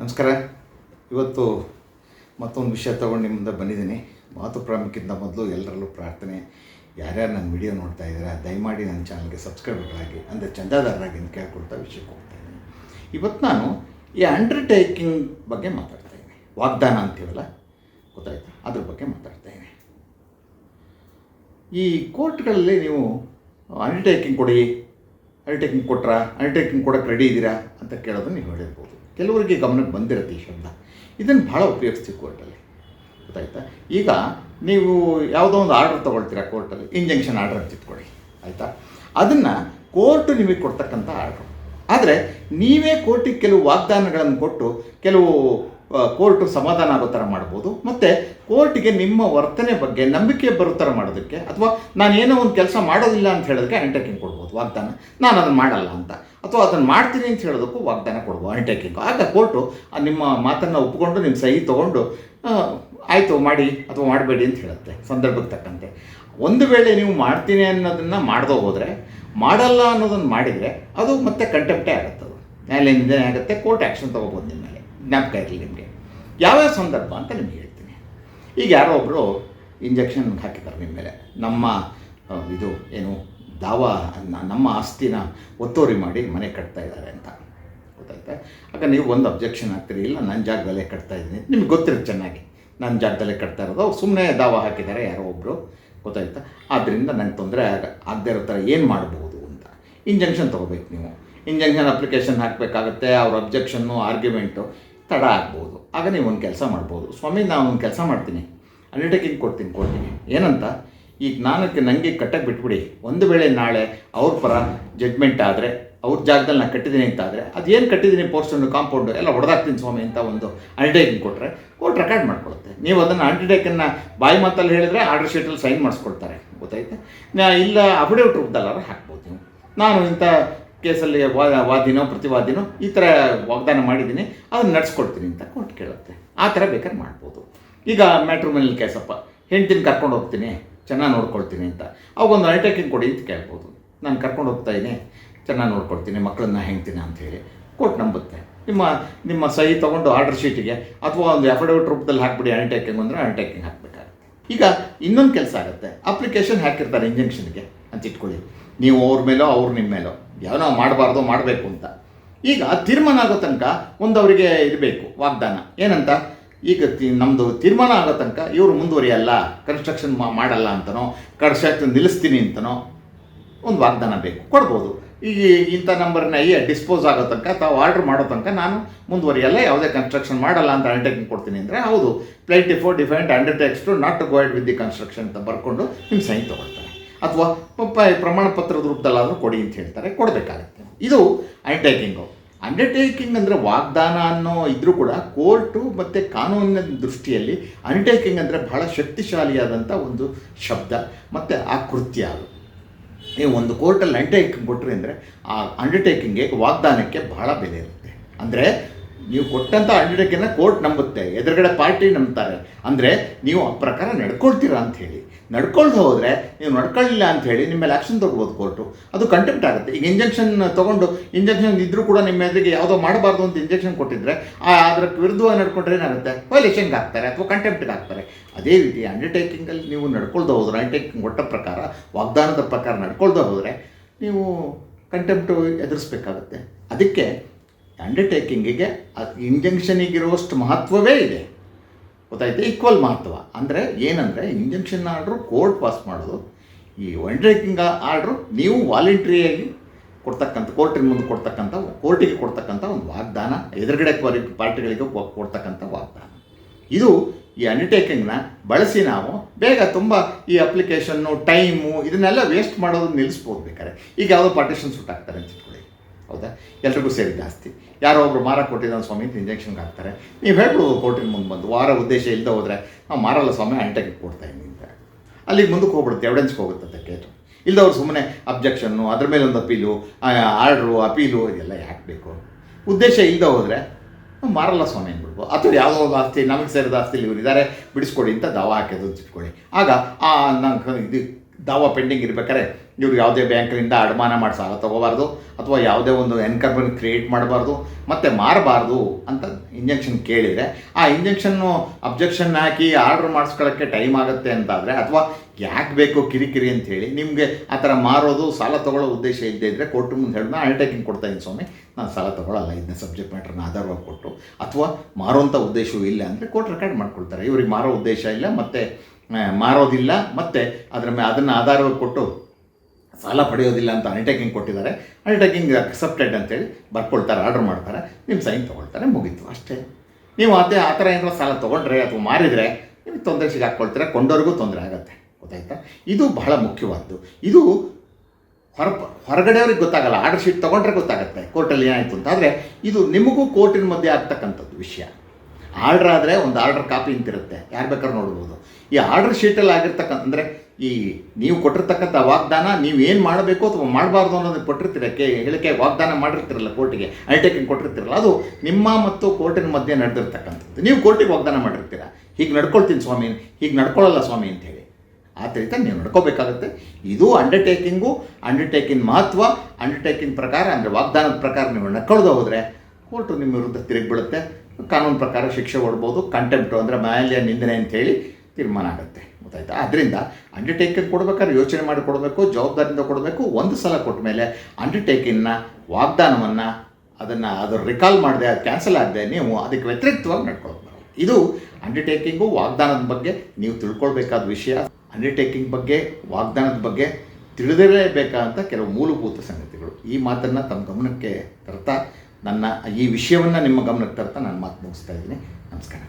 ನಮಸ್ಕಾರ. ಇವತ್ತು ಮತ್ತೊಂದು ವಿಷಯ ತಗೊಂಡು ನಿಮ್ಮ ಮುಂದೆ ಬಂದಿದ್ದೀನಿ. ಮಾತು ಪ್ರಾಮುಖ್ಯಕ್ಕಿಂತ ಮೊದಲು ಎಲ್ಲರಲ್ಲೂ ಪ್ರಾರ್ಥನೆ. ಯಾರ್ಯಾರು ನನ್ನ ವಿಡಿಯೋ ನೋಡ್ತಾ ಇದ್ದೀರಾ, ದಯಮಾಡಿ ನನ್ನ ಚಾನಲ್ಗೆ ಸಬ್ಸ್ಕ್ರೈಬರ್ಗಳಾಗಿ ಅಂದರೆ ಚಂದಾದಾರರಾಗಿ ಅಂತ ಕೇಳ್ಕೊಳ್ತಾ ವಿಷಯಕ್ಕೆ ಹೋಗ್ತಾ ಇದ್ದೀನಿ. ಇವತ್ತು ನಾನು ಈ ಅಂಡರ್ಟೇಕಿಂಗ್ ಬಗ್ಗೆ ಮಾತಾಡ್ತಾ ಇದ್ದೀನಿ. ವಾಗ್ದಾನ ಅಂತೀವಲ್ಲ? ಗೊತ್ತಾಯ್ತಾ? ಅದ್ರ ಬಗ್ಗೆ ಮಾತಾಡ್ತಾ ಇದ್ದೀನಿ. ಈ ಕೋರ್ಟ್ಗಳಲ್ಲಿ ನೀವು ಅಂಡರ್ಟೇಕಿಂಗ್ ಕೊಡಿ ಅಂಡರ್ಟೇಕಿಂಗ್ ಕೊಟ್ರಾ ಅಂಡರ್ಟೇಕಿಂಗ್ ಕೊಡೋಕ್ಕೆ ರೆಡಿ ಇದ್ದೀರಾ ಅಂತ ಕೇಳೋದು ನೀವು ಹೇಳಿರ್ಬೋದು. ಕೆಲವರಿಗೆ ಗಮನಕ್ಕೆ ಬಂದಿರುತ್ತೆ ಈ ಶಬ್ದ. ಇದನ್ನು ಭಾಳ ಉಪಯೋಗಿಸ್ತೀವಿ ಕೋರ್ಟಲ್ಲಿ. ಗೊತ್ತಾಯ್ತಾ? ಈಗ ನೀವು ಯಾವುದೋ ಒಂದು ಆರ್ಡರ್ ತೊಗೊಳ್ತೀರಾ ಕೋರ್ಟಲ್ಲಿ, ಇಂಜೆಕ್ಷನ್ ಆರ್ಡರ್ ಅಂತ ಇಟ್ಕೊಳ್ಳಿ. ಆಯಿತಾ? ಅದನ್ನು ಕೋರ್ಟ್ ನಿಮಗೆ ಕೊಡ್ತಕ್ಕಂಥ ಆರ್ಡ್ರು. ಆದರೆ ನೀವೇ ಕೋರ್ಟಿಗೆ ಕೆಲವು ವಾಗ್ದಾನಗಳನ್ನು ಕೊಟ್ಟು, ಕೆಲವು ಕೋರ್ಟು ಸಮಾಧಾನ ಆಗೋ ಥರ ಮಾಡ್ಬೋದು. ಮತ್ತು ಕೋರ್ಟಿಗೆ ನಿಮ್ಮ ವರ್ತನೆ ಬಗ್ಗೆ ನಂಬಿಕೆ ಬರೋ ಥರ ಮಾಡೋದಕ್ಕೆ ಅಥವಾ ನಾನು ಏನೋ ಒಂದು ಕೆಲಸ ಮಾಡೋದಿಲ್ಲ ಅಂತ ಹೇಳೋದಕ್ಕೆ ಅಂಡರ್ಟೇಕಿಂಗ್ ಕೊಡ್ಬೋದು, ವಾಗ್ದಾನ. ನಾನು ಅದನ್ನು ಮಾಡಲ್ಲ ಅಂತ. ಅಥವಾ ಅದನ್ನು ಮಾಡ್ತೀನಿ ಅಂತ ಹೇಳೋದಕ್ಕೂ ವಾಗ್ದಾನ ಕೊಡ್ಬೋದು ಅಂಡರ್ಟೇಕಿಂಗ್ ಆಗ ಕೋರ್ಟು ನಿಮ್ಮ ಮಾತನ್ನು ಒಪ್ಪಿಕೊಂಡು ನಿಮ್ಮ ಸಹಿ ತೊಗೊಂಡು ಆಯಿತು ಮಾಡಿ ಅಥವಾ ಮಾಡಬೇಡಿ ಅಂತ ಹೇಳುತ್ತೆ, ಸಂದರ್ಭಕ್ಕೆ ತಕ್ಕಂತೆ. ಒಂದು ವೇಳೆ ನೀವು ಮಾಡ್ತೀನಿ ಅನ್ನೋದನ್ನು ಮಾಡ್ದೋ ಹೋದರೆ, ಮಾಡಲ್ಲ ಅನ್ನೋದನ್ನು ಮಾಡಿದರೆ ಅದು ಮತ್ತೆ ಕಂಟೆಂಪ್ಟೇ ಆಗುತ್ತೆ ಅದು. ನ್ಯಾಯಾಲಯದಿಂದ ಆಗುತ್ತೆ ಕೋರ್ಟ್ ಆ್ಯಕ್ಷನ್ ತೊಗೋಬೋದು ನಿಮ್ಮ ಮೇಲೆ ಜ್ಞಾಪಕ ಇರಲಿ ನಿಮಗೆ. ಯಾವ್ಯಾವ ಸಂದರ್ಭ ಅಂತ ನಿಮ್ಗೆ ಹೇಳ್ತೀನಿ. ಈಗ ಯಾರೋ ಒಬ್ಬರು ಇಂಜೆಕ್ಷನ್ ಹಾಕಿದ್ದಾರೆ ನಿಮ್ಮ ಮೇಲೆ. ನಮ್ಮ ಇದು ಏನು, ದಾವ ನಮ್ಮ ಆಸ್ತಿನ ಒತ್ತುವರಿ ಮಾಡಿ ಮನೆ ಕಟ್ತಾ ಇದ್ದಾರೆ ಅಂತ. ಗೊತ್ತಾಯ್ತಾ? ಆಗ ನೀವು ಒಂದು ಅಬ್ಜೆಕ್ಷನ್ ಹಾಕ್ತೀರಿ, ಇಲ್ಲ ನನ್ನ ಜಾಗದಲ್ಲೇ ಕಟ್ತಾ ಇದ್ದೀನಿ ನಿಮ್ಗೆ ಗೊತ್ತಿರುತ್ತೆ ಚೆನ್ನಾಗಿ. ನನ್ನ ಜಾಗದಲ್ಲೇ ಕಟ್ತಾ ಇರೋದು. ಅವ್ರು ಸುಮ್ಮನೆ ದಾವ ಹಾಕಿದ್ದಾರೆ, ಯಾರೋ ಒಬ್ಬರು ಗೊತ್ತಾಯ್ತಾ? ಆದ್ದರಿಂದ ನನಗೆ ತೊಂದರೆ ಆಗ, ಆಗದೆ ಇರೋ ಥರ ಏನು ಮಾಡ್ಬೋದು ಅಂತ. ಇಂಜೆಕ್ಷನ್ ತೊಗೋಬೇಕು ನೀವು. ಇಂಜೆಕ್ಷನ್ ಅಪ್ಲಿಕೇಶನ್ ಹಾಕಬೇಕಾಗತ್ತೆ, ಅವ್ರ ಅಬ್ಜೆಕ್ಷನ್ನು ಆರ್ಗ್ಯುಮೆಂಟು ತಡ ಆಗ್ಬೋದು. ಆಗ ನೀವು ಒಂದು ಕೆಲಸ ಮಾಡ್ಬೋದು. ಸ್ವಾಮಿ ನಾನು ಒಂದು ಕೆಲಸ ಮಾಡ್ತೀನಿ. ಅಂಡರ್ಟೇಕಿಂಗ್ ಕೊಡ್ತೀನಿ ಕೊಡ್ತೀನಿ. ಏನಂತ? ಈ ಜ್ಞಾನಕ್ಕೆ ನನಗೆ ಕಟ್ಟಕ್ಕೆ ಬಿಟ್ಬಿಡಿ. ಒಂದು ವೇಳೆ ನಾಳೆ ಅವ್ರ ಪರ ಜಡ್ಮೆಂಟ್ ಆದರೆ, ಅವ್ರ ಜಾಗದಲ್ಲಿ ನಾನು ಕಟ್ಟಿದ್ದೀನಿ ಅಂತ ಆದರೆ ಏನು ಕಟ್ಟಿದ್ದೀನಿ ಪೋರ್ಷನ್ನು ಕಾಂಪೌಂಡು ಎಲ್ಲ ಹೊಡೆದಾಕ್ತೀನಿ ಸ್ವಾಮಿ ಅಂತ ಒಂದು ಅಂಡರ್ಟೇಕಿಂಗ್ ಕೊಟ್ಟರೆ ಕೋರ್ಟ್ ರೆಕಾರ್ಡ್ ಮಾಡ್ಕೊಳುತ್ತೆ. ನೀವು ಅದನ್ನು ಅಂಡರ್ಟೇಕನ್ನು ಬಾಯಿ ಮಾತಲ್ಲಿ ಹೇಳಿದರೆ ಆರ್ಡರ್ ಶೀಟಲ್ಲಿ ಸೈನ್ ಮಾಡಿಸ್ಕೊಳ್ತಾರೆ. ಗೊತ್ತಾಯ್ತು? ಇಲ್ಲ ಅಫಿಡೇವಿಟ್ ರೂಪದಲ್ಲಾದ್ರೂ ಹಾಕ್ಬೋದು ನೀವು. ನಾನು ಇಂಥ ಕೇಸಲ್ಲಿ ವಾ, ವಾದಿನೋ, ಪ್ರತಿವಾದಿನೋ ಈ ಥರ ವಾಗ್ದಾನ ಮಾಡಿದ್ದೀನಿ. ಅದನ್ನು ನಡೆಸ್ಕೊಡ್ತೀನಿ ಅಂತ ಕೋರ್ಟ್ ಕೇಳುತ್ತೆ. ಆ ಥರ ಬೇಕಾದ್ರೆ ಮಾಡ್ಬೋದು. ಈಗ ಮ್ಯಾಟ್ರಿಮೋನಿಯಲ್ ಕೇಸಪ್ಪ, ಹೆಂಡ್ತಿನ ಕರ್ಕೊಂಡು ಹೋಗ್ತೀನಿ, ಚೆನ್ನಾಗಿ ನೋಡ್ಕೊಳ್ತೀನಿ ಅಂತ. ಅವಾಗೊಂದು ಅಂಡರ್ಟೇಕಿಂಗ್ ಕೊಡಿ ಅಂತ ಕೇಳ್ಬೋದು. ನಾನು ಕರ್ಕೊಂಡು ಹೋಗ್ತಾ ಇದ್ದೀನಿ, ಚೆನ್ನಾಗಿ ನೋಡ್ಕೊಳ್ತೀನಿ ಮಕ್ಕಳನ್ನ ಹೆಂಗ್ತೀನಿ ಅಂತ ಹೇಳಿ ಕೋರ್ಟ್ ನಂಬುತ್ತೆ. ನಿಮ್ಮ ನಿಮ್ಮ ಸಹಿ ತೊಗೊಂಡು ಆರ್ಡರ್ ಶೀಟಿಗೆ ಅಥವಾ ಒಂದು ಅಫಿಡವಿಟ್ ರೂಪದಲ್ಲಿ ಹಾಕ್ಬಿಡಿ ಅಂಡರ್ಟೇಕಿಂಗ್ ಅಂದರೆ ಅಂಡರ್ಟೇಕಿಂಗ್ ಹಾಕಬೇಕಾಗುತ್ತೆ. ಈಗ ಇನ್ನೊಂದು ಕೆಲಸ ಆಗುತ್ತೆ. ಅಪ್ಲಿಕೇಶನ್ ಹಾಕಿರ್ತಾರೆ, ಇಂಜೆಕ್ಷನ್ಗೆ ಅಂತ ಇಟ್ಕೊಳ್ಳಿ. ನೀವು ಅವ್ರ ಮೇಲೋ, ಅವ್ರು ನಿಮ್ಮ ಮೇಲೋ. ಯಾವನೋ ಮಾಡಬಾರ್ದು, ಮಾಡಬೇಕು ಅಂತ. ಈಗ ತೀರ್ಮಾನ ಆಗೋ ತನಕ ಒಂದು ಅವರಿಗೆ ಇರಬೇಕು ವಾಗ್ದಾನ. ಏನಂತ? ಈಗ ನಮ್ಮದು ತೀರ್ಮಾನ ಆಗೋ ತನಕ ಇವರು ಮುಂದುವರಿಯಲ್ಲ ಕನ್ಸ್ಟ್ರಕ್ಷನ್ ಮಾಡಲ್ಲ ಅಂತನೋ ಕನ್ಸ್ಟ್ರಕ್ಷನ್ ನಿಲ್ಲಿಸ್ತೀನಿ ಅಂತನೋ, ಒಂದು ವಾಗ್ದಾನ ಬೇಕು, ಕೊಡ್ಬೋದು. ಈಗ ಇಂಥ ನಂಬರ್ನ ಈ ಡಿಸ್ಪೋಸ್ ಆಗೋ ತನಕ ತಾವು ಆರ್ಡ್ರ್ ಮಾಡೋ ತನಕ ನಾನು ಮುಂದುವರಿಯಲ್ಲ, ಯಾವುದೇ ಕನ್ಸ್ಟ್ರಕ್ಷನ್ ಮಾಡಲ್ಲ ಅಂತ ಅಂಡರ್ಟೇಕಿಂಗ್ ಕೊಡ್ತೀನಿ ಅಂದರೆ ಹೌದು. Plaintiff for defendant undertakes to not to go ahead with the construction ಅಂತ ಬರ್ಕೊಂಡು ನಿಮ್ಮ ಸೈನ್ ತೊಗೊಳ್ತಾರೆ ಅಥವಾ ಪ್ರಮಾಣ ಪತ್ರದ ರೂಪದಲ್ಲಾದರೂ ಕೊಡಿ ಅಂತ ಹೇಳ್ತಾರೆ, ಕೊಡಬೇಕಾಗತ್ತೆ. ಇದು ಅಂಡರ್ಟೇಕಿಂಗು ಅಂಡರ್ಟೇಕಿಂಗ್ ಅಂದರೆ ವಾಗ್ದಾನ ಅನ್ನೋ ಇದ್ರೂ ಕೂಡ ಕೋರ್ಟು ಮತ್ತು ಕಾನೂನಿನ ದೃಷ್ಟಿಯಲ್ಲಿ ಅಂಡರ್ಟೇಕಿಂಗ್ ಅಂದರೆ ಬಹಳ ಶಕ್ತಿಶಾಲಿಯಾದಂಥ ಒಂದು ಶಬ್ದ ಮತ್ತು ಆ ಕೃತ್ಯ ಅದು. ನೀವು ಒಂದು ಕೋರ್ಟಲ್ಲಿ ಅಂಡರ್ಟೇಕಿಂಗ್ ಕೊಟ್ಟರೆ ಅಂದರೆ ಆ ಅಂಡರ್ಟೇಕಿಂಗ್ಗೆ ವಾಗ್ದಾನಕ್ಕೆ ಬಹಳ ಬೆಲೆ ಇರುತ್ತೆ. ಅಂದರೆ ನೀವು ಕೊಟ್ಟಂಥ ಅಂಡರ್ಟೇಕಿಂಗ್ನ ಕೋರ್ಟ್ ನಂಬುತ್ತೆ, ಎದುರುಗಡೆ ಪಾರ್ಟಿ ನಂಬ್ತಾರೆ. ಅಂದರೆ ನೀವು ಆ ಪ್ರಕಾರ ನಡ್ಕೊಳ್ತೀರಾ ಅಂತ ಹೇಳಿ. ನಡ್ಕೊಳ್ದು ಹೋದರೆ ನೀವು ನಡ್ಕೊಳ್ಳಿಲ್ಲ ಅಂತ ಹೇಳಿ ನಿಮ್ಮ ಮೇಲೆ ಆ್ಯಕ್ಷನ್ ತೊಗೋಬೋದು ಕೋರ್ಟು. ಅದು ಕಂಟೆಂಪ್ಟ್ ಆಗುತ್ತೆ. ಈಗ ಇಂಜೆಕ್ಷನ್ ತೊಗೊಂಡು ಇಂಜೆಕ್ಷನ್ ಇದ್ದರೂ ಕೂಡ ನಿಮ್ಮ ಎದುರಿಗೆ ಯಾವುದೋ ಮಾಡಬಾರ್ದು ಅಂತ ಇಂಜೆಕ್ಷನ್ ಕೊಟ್ಟಿದ್ರೆ, ಆ ಅದರ ವಿರುದ್ಧವಾಗಿ ನಡ್ಕೊಂಡ್ರೆ ಏನಾಗುತ್ತೆ? ವೈಲೇಷನ್ಗೆ ಹಾಕ್ತಾರೆ ಅಥವಾ ಕಂಟೆಂಪ್ಟ್ಗೆ ಹಾಕ್ತಾರೆ ಅದೇ ರೀತಿ ಅಂಡರ್ಟೇಕಿಂಗಲ್ಲಿ ನೀವು ನಡ್ಕೊಳ್ದು ಹೋದ್ರೆ ಅಂಡರ್ಟೇಕಿಂಗ್ ಕೊಟ್ಟ ಪ್ರಕಾರ, ವಾಗ್ದಾನದ ಪ್ರಕಾರ ನಡ್ಕೊಳ್ದು ಹೋದರೆ ನೀವು ಕಂಟೆಂಪ್ಟು ಎದುರಿಸ್ಬೇಕಾಗುತ್ತೆ. ಅದಕ್ಕೆ ಅಂಡರ್ಟೇಕಿಂಗಿಗೆ ಇಂಜೆಕ್ಷನಿಗಿರುವಷ್ಟು ಮಹತ್ವವೇ ಇದೆ. ಗೊತ್ತಾಯ್ತು? ಈಕ್ವಲ್ ಮಹತ್ವ. ಅಂದರೆ ಏನಂದರೆ ಇಂಜೆಕ್ಷನ್ ಆರ್ಡ್ರು ಕೋರ್ಟ್ ಪಾಸ್ ಮಾಡೋದು. ಈ ಅಂಡರ್ಟೇಕಿಂಗ್ ಆರ್ಡ್ರು ನೀವು ವಾಲಂಟ್ರಿಯಾಗಿ ಕೊಡ್ತಕ್ಕಂಥ ಕೋರ್ಟಿನ ಮುಂದೆ ಕೊಡ್ತಕ್ಕಂಥ ಕೋರ್ಟಿಗೆ ಕೊಡ್ತಕ್ಕಂಥ ಒಂದು ವಾಗ್ದಾನ, ಎದುರುಗಡೆ ಪರಿ- ಪಾರ್ಟಿಗಳಿಗೆ ಕೊಡ್ತಕ್ಕಂಥ ವಾಗ್ದಾನ. ಇದು ಈ ಅಂಡರ್ಟೇಕಿಂಗ್ನ ಬಳಸಿ ನಾವು ಬೇಗ ತುಂಬ ಈ ಅಪ್ಲಿಕೇಶನ್ನು ಟೈಮು ಇದನ್ನೆಲ್ಲ ವೇಸ್ಟ್ ಮಾಡೋದು ನಿಲ್ಲಿಸ್ಬೋದು ಬೇಕಾದ್ರೆ. ಈಗ ಯಾವುದೋ ಪಾರ್ಟಿಷನ್ ಸುಟ್ಟಾಗ್ತಾರೆ ಅಂತ ಇಟ್ಕೊಳ್ಳಿ. ಹೌದಾ? ಎಲ್ರಿಗೂ ಸೇರಿ ಜಾಸ್ತಿ. ಯಾರೋ ಒಬ್ರು ಮಾರ ಕೊಟ್ಟಿದ್ದಾನೆ ಸ್ವಾಮಿ ಅಂತ ಇಂಜೆಕ್ಷನ್ಗೆ ಹಾಕ್ತಾರೆ. ನೀವು ಹೇಳ್ಬೋದು ಕೋರ್ಟಿನ ಮುಂದೆ ಬಂದು, ವಾರ ಉದ್ದೇಶ ಇಲ್ಲದೆ ಹೋದರೆ ನಾವು ಮಾರಲ್ಲ ಸ್ವಾಮಿ ಅಂಟಕ್ಕೆ ಕೊಡ್ತಾ ಇದ್ದೀನಿ ಅಂತ. ಅಲ್ಲಿಗೆ ಮುಂದಕ್ಕೆ ಹೋಗ್ಬಿಡುತ್ತೆ ಎವಿಡೆನ್ಸ್ಗೆ ಹೋಗುತ್ತೆ ಕೇಸು ಇಲ್ಲದವ್ರು ಸುಮ್ಮನೆ ಅಬ್ಜೆಕ್ಷನ್ನು ಅದ್ರ ಮೇಲೆ ಒಂದು ಅಪೀಲು ಆರ್ಡ್ರು ಅಪೀಲು ಇದೆಲ್ಲ ಯಾಕೆ ಬೇಕು? ಉದ್ದೇಶ ಇಲ್ಲದೆ ಹೋದರೆ ಮಾರಲ್ಲ ಸ್ವಾಮಿ ಅಂದ್ಬಿಡ್ಬೋದು. ಅಥವಾ ಯಾವುದೋ ಒಂದು ಆಸ್ತಿ, ನಮಗೆ ಸೇರಿದ ಆಸ್ತಿಲಿ ಇವರಿದ್ದಾರೆ, ಬಿಡಿಸ್ಕೊಡಿ ಅಂತ ದಾವ ಹಾಕಿದ್ರು ಇಟ್ಕೊಳ್ಳಿ ಆಗ ಆ, ನಂಗೆ ಇದು ದಾವ ಪೆಂಡಿಂಗ್ ಇರಬೇಕಾದ್ರೆ ಇವ್ರು ಯಾವುದೇ ಬ್ಯಾಂಕಿನಿಂದ ಅಡಮಾನ ಮಾಡಿ ಸಾಲ ತೊಗೋಬಾರ್ದು ಅಥವಾ ಯಾವುದೇ ಒಂದು ಎನ್ಕರ್ಬನ್ ಕ್ರಿಯೇಟ್ ಮಾಡಬಾರ್ದು ಮತ್ತು ಮಾರಬಾರ್ದು ಅಂತ ಇಂಜೆಕ್ಷನ್ ಕೇಳಿದರೆ ಆ ಇಂಜೆಕ್ಷನ್ನು ಅಬ್ಜೆಕ್ಷನ್ ಹಾಕಿ ಆರ್ಡರ್ ಮಾಡಿಸ್ಕೊಳ್ಳೋಕ್ಕೆ ಟೈಮ್ ಆಗುತ್ತೆ ಅಂತಾದರೆ ಅಥವಾ ಯಾಕೆ ಬೇಕು ಕಿರಿಕಿರಿ ಅಂತ ಹೇಳಿ ನಿಮಗೆ ಆ ಥರ ಮಾರೋದು ಸಾಲ ತೊಗೊಳ್ಳೋ ಉದ್ದೇಶ ಇದ್ದೇ ಇದ್ದರೆ ಕೋರ್ಟ್ ಮುಂದೆ ಹೇಳಿದ ಅಂಡರ್ಟೇಕಿಂಗ್ ಕೊಡ್ತಾ ಇದ್ದೀನಿ ಸ್ವಾಮಿ. ನಾನು ಸಾಲ ತೊಗೊಳ್ಳಲ್ಲ ಇದನ್ನ ಸಬ್ಜೆಕ್ಟ್ ಮ್ಯಾಟ್ರನ್ನ ಆಧಾರವಾಗಿ ಕೊಟ್ಟು. ಅಥವಾ ಮಾರೋಂಥ ಉದ್ದೇಶವೂ ಇಲ್ಲ ಅಂದರೆ ಕೋರ್ಟ್ ರೆಕಾರ್ಡ್ ಮಾಡ್ಕೊಳ್ತಾರೆ. ಇವ್ರಿಗೆ ಮಾರೋ ಉದ್ದೇಶ ಇಲ್ಲ, ಮತ್ತು ಮಾರೋದಿಲ್ಲ, ಮತ್ತು ಅದರ ಮೇ, ಅದನ್ನು ಆಧಾರವಾಗಿ ಕೊಟ್ಟು ಸಾಲ ಪಡೆಯೋದಿಲ್ಲ ಅಂತ ಅಂಡರ್ಟೇಕಿಂಗ್ ಕೊಟ್ಟಿದ್ದಾರೆ. ಅಂಡರ್ಟೇಕಿಂಗ್ ಅಕ್ಸೆಪ್ಟೆಡ್ ಅಂತೇಳಿ ಬರ್ಕೊಳ್ತಾರೆ ಆರ್ಡ್ರ್ ಮಾಡ್ತಾರೆ. ನಿಮ್ಮ ಸೈನ್ ತೊಗೊಳ್ತಾರೆ, ಮುಗೀತು ಅಷ್ಟೇ. ನೀವು ಅದೇ ಆ ಥರ ಏನಾದರೂ ಸಾಲ ತೊಗೊಂಡ್ರೆ ಅಥವಾ ಮಾರಿದರೆ ನಿಮಗೆ ತೊಂದರೆ ಸಿಗಾಕ್ಕೊಳ್ತೀರ ಕೊಂಡವ್ರಿಗೂ ತೊಂದರೆ ಆಗುತ್ತೆ. ಗೊತ್ತಾಯ್ತಾ? ಇದು ಬಹಳ ಮುಖ್ಯವಾದ್ದು. ಇದು ಹೊರ ಹೊರಗಡೆಯವ್ರಿಗೆ ಗೊತ್ತಾಗಲ್ಲ ಆರ್ಡರ್ ಶೀಟ್ ತೊಗೊಂಡ್ರೆ ಗೊತ್ತಾಗುತ್ತೆ ಕೋರ್ಟಲ್ಲಿ ಏನಾಯಿತು ಅಂತ. ಆದರೆ ಇದು ನಿಮಗೂ ಕೋರ್ಟಿನ ಮಧ್ಯೆ ಆಗ್ತಕ್ಕಂಥದ್ದು ವಿಷಯ. ಆರ್ಡ್ರ್ ಆದರೆ ಒಂದು ಆರ್ಡರ್ ಕಾಪಿ ಅಂತಿರುತ್ತೆ. ಯಾರು ಬೇಕಾದ್ರೂ ನೋಡ್ಬೋದು. ಈ ಆರ್ಡರ್ ಶೀಟಲ್ಲಿ ಆಗಿರ್ತಕ್ಕಂಥ ಅಂದರೆ ಈ ನೀವು ಕೊಟ್ಟಿರ್ತಕ್ಕಂಥ ವಾಗ್ದಾನ ನೀವು ಏನು ಮಾಡಬೇಕು ಅಥವಾ ಮಾಡಬಾರ್ದು ಅನ್ನೋದನ್ನು ಕೊಟ್ಟಿರ್ತೀರ ಕೆ ಹೇಳಿಕೆ ವಾಗ್ದಾನ ಮಾಡಿರ್ತಿರಲ್ಲ ಕೋರ್ಟಿಗೆ ಅಂಡರ್ಟೇಕಿಂಗ್ ಕೊಟ್ಟಿರ್ತೀರಲ್ಲ, ಅದು ನಿಮ್ಮ ಮತ್ತು ಕೋರ್ಟಿನ ಮಧ್ಯೆ ನಡೆದಿರ್ತಕ್ಕಂಥದ್ದು. ನೀವು ಕೋರ್ಟಿಗೆ ವಾಗ್ದಾನ ಮಾಡಿರ್ತೀರ? ಹೀಗೆ ನಡ್ಕೊಳ್ತೀನಿ ಸ್ವಾಮಿ, ಹೀಗೆ ನಡ್ಕೊಳ್ಳಲ್ಲ ಸ್ವಾಮಿ ಅಂತ ಹೇಳಿ. ಆ ರೀತಿ ನೀವು ನಡ್ಕೋಬೇಕಾಗುತ್ತೆ. ಇದು ಅಂಡರ್ಟೇಕಿಂಗು ಅಂಡರ್ಟೇಕಿಂಗ್ ಮಹತ್ವ ಅಂಡರ್ಟೇಕಿಂಗ್ ಪ್ರಕಾರ, ಅಂದರೆ ವಾಗ್ದಾನದ ಪ್ರಕಾರ ನೀವು ನಡ್ಕೊಳ್ದೆ ಹೋದರೆ ಕೋರ್ಟು ನಿಮ್ಮ ವಿರುದ್ಧ ತಿರುಗಿ ಬೀಳುತ್ತೆ ಕಾನೂನು ಪ್ರಕಾರ ಶಿಕ್ಷೆ ಕೊಡ್ಬೋದು ಕಂಟೆಂಪ್ಟು ಅಂದರೆ ಮಾಲ್ಯ ನಿಂದನೆ ಅಂತೇಳಿ ತೀರ್ಮಾನ ಆಗುತ್ತೆ. ಗೊತ್ತಾಯ್ತಾ? ಅದರಿಂದ ಅಂಡರ್ಟೇಕಿಂಗ್ ಕೊಡಬೇಕಾದ್ರೆ ಯೋಚನೆ ಮಾಡಿ ಕೊಡಬೇಕು, ಜವಾಬ್ದಾರಿಯಿಂದ ಕೊಡಬೇಕು, ಒಂದು ಸಲ ಕೊಟ್ಟ ಮೇಲೆ ಅಂಡರ್ಟೇಕಿಂಗ್ನ ವಾಗ್ದಾನವನ್ನು ಅದನ್ನು ಅದು ರಿಕಾಲ್ ಮಾಡದೆ, ಅದು ಕ್ಯಾನ್ಸಲ್ ಆಗದೆ ನೀವು ಅದಕ್ಕೆ ವ್ಯತಿರಿಕ್ತವಾಗಿ ನಡ್ಕೊಳ್ಬೇಕು ಇದು ಅಂಡರ್ಟೇಕಿಂಗು ವಾಗ್ದಾನದ ಬಗ್ಗೆ ನೀವು ತಿಳ್ಕೊಳ್ಬೇಕಾದ ವಿಷಯ. ಅಂಡರ್ಟೇಕಿಂಗ್ ಬಗ್ಗೆ, ವಾಗ್ದಾನದ ಬಗ್ಗೆ ತಿಳಿದಿರಲೇಬೇಕಾದಂಥ ಕೆಲವು ಮೂಲಭೂತ ಸಂಗತಿಗಳು. ಈ ಮಾತನ್ನು ತಮ್ಮ ಗಮನಕ್ಕೆ ತರ್ತಾ ನನ್ನ ಈ ವಿಷಯವನ್ನು ನಿಮ್ಮ ಗಮನಕ್ಕೆ ತರ್ತಾ ನಾನು ಮಾತು ಮುಗಿಸ್ತಾ ಇದ್ದೀನಿ. ನಮಸ್ಕಾರ.